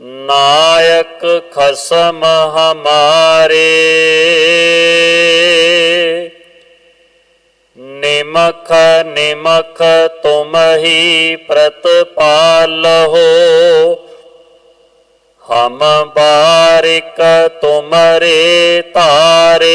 ਨਾਇਕ ਖਸਮ ਹਮਾਰੇ। ਨਿਮਖ ਨਿਮਖ ਤੁਮ ਹੀ ਪ੍ਰਤਪਾਲਹੁ ਹਮ ਬਾਰਿਕ ਤੁਮਰੇ ਤਾਰੇ।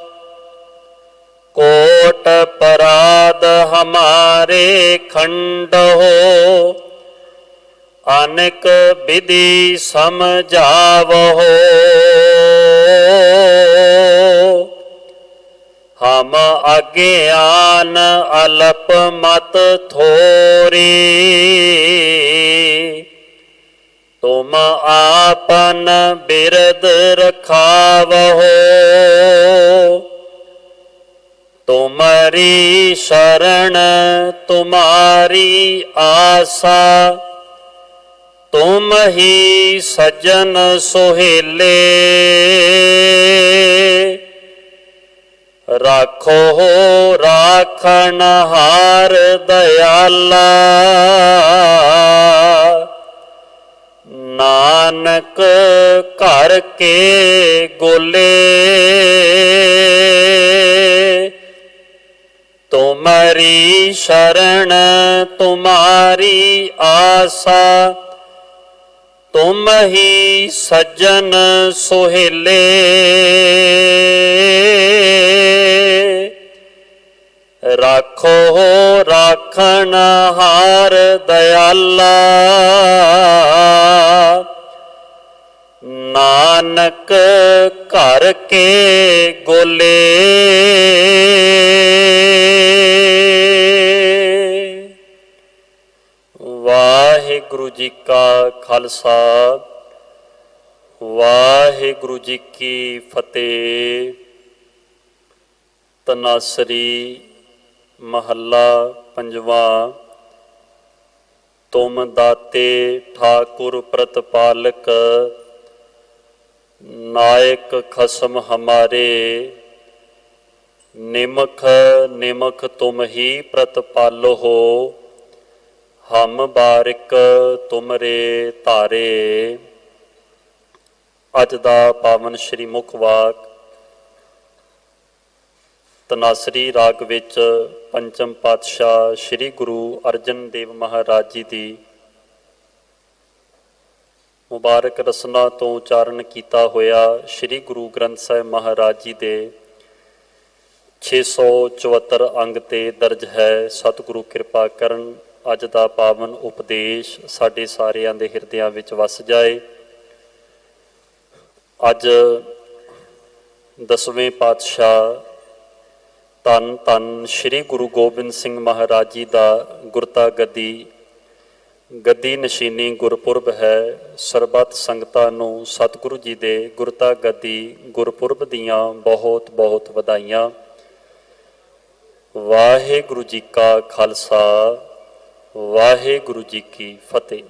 ਰਹਾਉ ਕੋਟ ਪਰਾਧ ਹਮਾਰੇ ਖੰਡ ਹੋ। ਅਨਕ ਵਿਧि ਸਮਝਾਵੋ ਹਮ ਅਗਿਆਨ ਅਲਪ ਮਤ ਥੋਰੀ। ਤੁਮ ਆਪਨ ਬਿਰਦ ਰਖਾਵੋ ਤੁਮਰੀ ਸ਼ਰਣ ਤੁਮਾਰੀ ਆਸਾ। ਤੁਮ ਹੀ ਸਜਨ ਸੁਹੇਲੇ। ਰਾਖੋ ਰਾਖਣ ਹਾਰ ਦਇਆਲਾ ਨਾਨਕ ਘਰ ਕੇ ਗੋਲੇ। ਤੁਮਰੀ ਸ਼ਰਣ ਤੁਮਾਰੀ ਆਸਾ। ਤੁਮ ਹੀ ਸੱਜਣ ਸੁਹੇਲੇ। ਰਾਖੋ ਰਾਖਣ ਹਾਰ ਦਇਆਲਾ ਨਾਨਕ ਘਰ ਕੇ ਗੋਲੇ। ਵਾਹਿਗੁਰੂ ਜੀ ਕਾ ਖਾਲਸਾ, ਵਾਹਿਗੁਰੂ ਜੀ ਕੀ ਫਤਿਹ। ਤਨਾਸਰੀ ਮਹੱਲਾ ਪੰਜਵਾ, ਤੁਮ ਦਾਤੇ ਠਾਕੁਰ ਪ੍ਰਤਪਾਲਕ, ਨਾਇਕ ਖਸਮ ਹਮਾਰੇ। ਨਿਮਖ ਨਿਮਖ ਤੁਮ ਹੀ ਪ੍ਰਤਪਾਲ ਹੋ। ਹਮ ਬਾਰਿਕ ਤੁਮਰੇ ਧਾਰੇ। ਅੱਜ ਦਾ ਪਾਵਨ ਸ਼੍ਰੀ ਮੁਖ ਵਾਕ ਤਨਾਸਰੀ ਰਾਗ ਵਿੱਚ ਪੰਚਮ ਪਾਤਸ਼ਾਹ ਸ੍ਰੀ ਗੁਰੂ ਅਰਜਨ ਦੇਵ ਮਹਾਰਾਜ ਜੀ ਦੀ ਮੁਬਾਰਕ ਰਸਨਾ ਤੋਂ ਉਚਾਰਨ ਕੀਤਾ ਹੋਇਆ ਸ੍ਰੀ ਗੁਰੂ ਗ੍ਰੰਥ ਸਾਹਿਬ ਮਹਾਰਾਜ ਜੀ ਦੇ 674 ਅੰਗ ਤੇ ਦਰਜ ਹੈ। ਸਤਿਗੁਰੂ ਕਿਰਪਾ ਕਰਨ ਅੱਜ ਦਾ ਪਾਵਨ ਉਪਦੇਸ਼ ਸਾਡੇ ਸਾਰਿਆਂ ਦੇ ਹਿਰਦਿਆਂ ਵਿੱਚ ਵਸ ਜਾਏ। ਅੱਜ ਦਸਵੇਂ ਪਾਤਸ਼ਾਹ ਧੰਨ ਧੰਨ ਸ੍ਰੀ ਗੁਰੂ ਗੋਬਿੰਦ ਸਿੰਘ ਮਹਾਰਾਜ ਜੀ ਦਾ ਗੁਰਤਾ ਗੱਦੀ ਗੱਦੀ ਨਸ਼ੀਨੀ ਗੁਰਪੁਰਬ ਹੈ। ਸਰਬੱਤ ਸੰਗਤਾਂ ਨੂੰ ਸਤਿਗੁਰੂ ਜੀ ਦੇ ਗੁਰਤਾ ਗੱਦੀ ਗੁਰਪੁਰਬ ਦੀਆਂ ਬਹੁਤ ਬਹੁਤ ਵਧਾਈਆਂ। ਵਾਹਿਗੁਰੂ ਜੀ ਕਾ ਖਾਲਸਾ ਵਾਹਿਗੁਰੂ ਜੀ ਕੀ ਫਤਿਹ।